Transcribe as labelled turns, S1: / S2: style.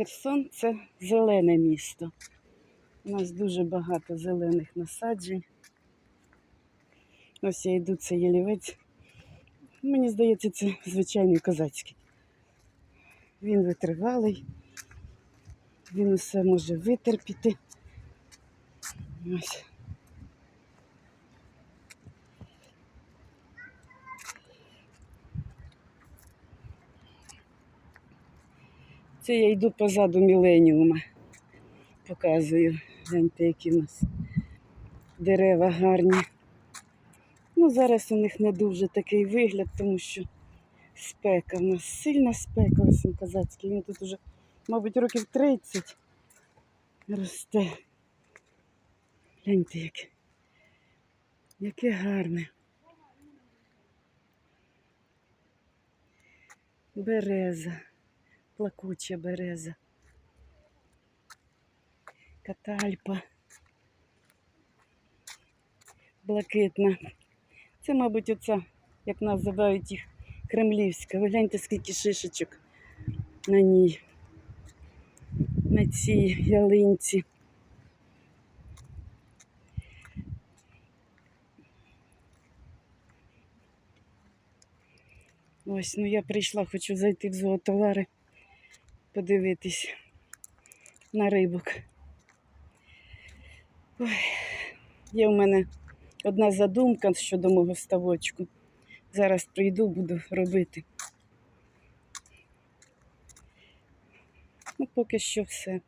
S1: Херсон це зелене місто. У нас дуже багато зелених насаджень. Ось я йду, це ялівець. Мені здається, це звичайний козацький. Він витривалий, він усе може витерпіти. Ось. Це я йду позаду міленіума. Показую. Гляньте, які у нас дерева гарні. Ну, зараз у них не дуже такий вигляд, тому що спека. У нас сильна спека, ось він козацький. Він тут уже, мабуть, років 30 росте. Гляньте, яке. Яке гарне. Береза, плакуча береза. Катальпа. Блакитна. Це, мабуть, оця, як називають їх, кремлівська. Гляньте, скільки шишечок на ній. На цій ялинці. Ось, ну я прийшла, хочу зайти в зоотовари, подивитись на рибок. Ой, є в мене одна задумка щодо мого ставочку. Зараз прийду, буду робити. Ну, поки що все.